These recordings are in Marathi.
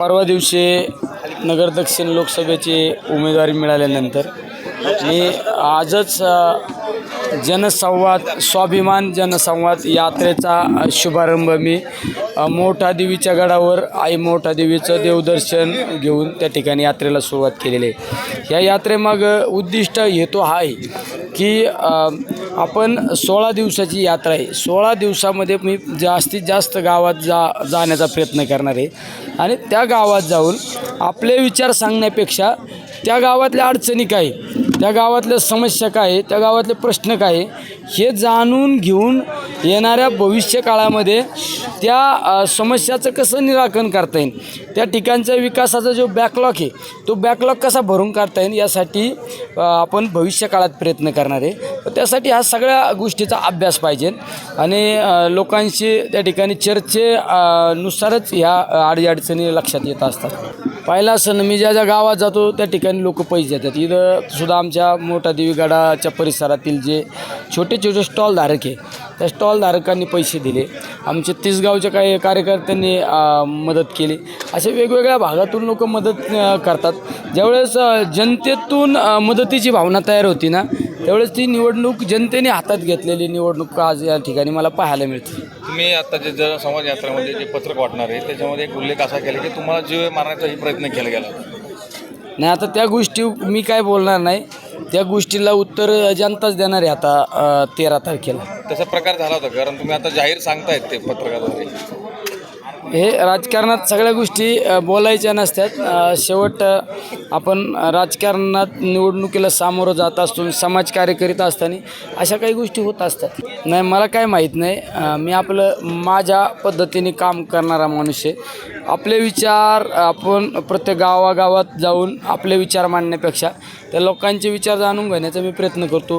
परवा दिवशी नगर दक्षिण लोकसभेची उमेदवारी मिळाल्यानंतर मी आजच जनसंवाद स्वाभिमान जनसंवाद यात्रेचा शुभारंभ मी मोठा देवीच्या गडावर आई मोठा देवीचं देवदर्शन घेऊन त्या ठिकाणी यात्रेला सुरुवात केलेली आहे. या यात्रेमागं उद्दिष्ट हेतू हा आहे की आपण सोळा दिवसाची यात्रा आहे. सोळा दिवसामध्ये मी जास्तीत जास्त गावात जा जाण्याचा प्रयत्न करणार आहे. आणि त्या गावात जाऊन आपले विचार सांगण्यापेक्षा त्या गावातल्या अडचणी काय? त्या गावातल्या समस्या काय आहे, त्या गावातले प्रश्न काय आहे, हे जाणून घेऊन येणाऱ्या भविष्य काळामध्ये त्या समस्याचं कसं निराकरण करता येईल? त्या ठिकाणच्या विकासाचा जो बॅकलॉग आहे तो बॅकलॉग कसा भरून काढता येईल? यासाठी आपण भविष्य काळात प्रयत्न करणार आहे. तर त्यासाठी ह्या सगळ्या गोष्टीचा अभ्यास पाहिजे. आणि लोकांशी त्या ठिकाणी चर्चे नुसारच ह्या अडीअडचणी लक्षात येत असतात. पहिला सण मी ज्या ज्या गावात जातो त्या ठिकाणी लोक पैसे देतात. इथं सुद्धा आमच्या मोठा देवीगडाच्या परिसरातील जे छोटे छोटे स्टॉलधारक आहे त्या स्टॉलधारकांनी पैसे दिले. आमचे तिसगावच्या काही कार्यकर्त्यांनी मदत केली. असे वेगवेगळ्या भागातून लोक मदत करतात. ज्यावेळेस जनतेतून मदतीची भावना तयार होती ना त्यावेळेस ती निवडणूक जनतेने हातात घेतलेली निवडणूक आज या ठिकाणी मला पाहायला मिळते. तुम्ही आता जे जनसंवाद यात्रेमध्ये जे पत्रक वाटणार आहे त्याच्यामध्ये एक उल्लेख असा केला की तुम्हाला जीव मारण्याचाही प्रयत्न केला गेला. नाही आता त्या गोष्टी मी काय बोलणार नाही. त्या गोष्टीला उत्तर जनताच देणार आहे आता तेरा तारखेला. तसा प्रकार झाला होता कारण तुम्ही आता जाहीर सांगतायत ते पत्रकाद्वारे. हे राजकारणात सगळ्या गोष्टी बोलायच्या नसतात. शेवट आपण राजकारणात निवडणुकीला सामोरं जात असतो समाजकार्य करीत असताना अशा काही गोष्टी होत असतात. नाही मला काय माहीत नाही. मी आपलं माझ्या पद्धतीने काम करणारा माणूस आहे. आपले विचार आपण प्रत्येक गावागावात जाऊन आपले विचार मांडण्यापेक्षा त्या लोकांचे विचार जाणून घेण्याचा मी प्रयत्न करतो.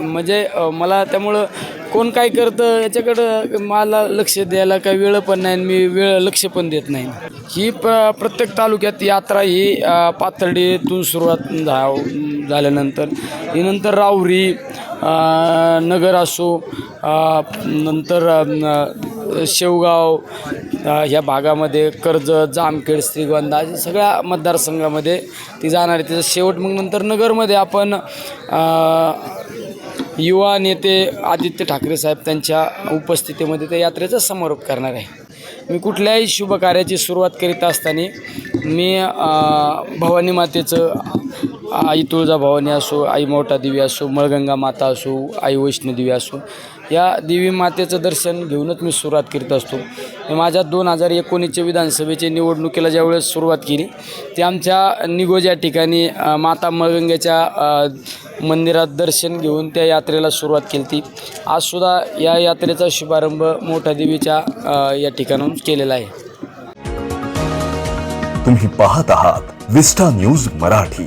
म्हणजे मला त्यामुळं कोण काय करतं याच्याकडं मला लक्ष द्यायला काही वेळ पण नाही आणि मी वेळ लक्ष पण देत नाही. ही प्र प्रत्येक तालुक्यात यात्रा ही अ, पाथर्डीतून सुरुवात झा झाल्यानंतर. ही नंतर रावरी नगर असो नंतर शेवगाव ह्या भागामध्ये कर्जत जामखेड श्रीगोंदा सगळ्या मतदारसंघामध्ये ती जाणार आहे. त्याचं शेवट मग नंतर नगरमध्ये आपण युवा नेते आदित्य ठाकरे साहेब त्यांच्या उपस्थितीमध्ये त्या यात्रेचा समारोप करणार आहे. मी कुठल्याही शुभकार्याची सुरुवात करीत असताना मी भवानी मातेचं आई तुळजा भवानी असो आई मोठा देवी असो मळगंगा माता असो आई वैष्णोदेवी असो या देवी मातेचं दर्शन घेऊनच मी सुरुवात करीत असतो. माझ्या दोन हजार एकोणीसच्या विधानसभेच्या निवडणुकीला ज्यावेळेस सुरुवात केली ते आमच्या निगोज या ठिकाणी माता मळगंग्याच्या मंदिरात दर्शन घेऊन त्या यात्रेला सुरुवात केली ती. आजसुद्धा या यात्रेचा शुभारंभ मोठ्या देवीच्या या ठिकाणाहून केलेला आहे. तुम्ही पाहत आहात विस्टा न्यूज मराठी.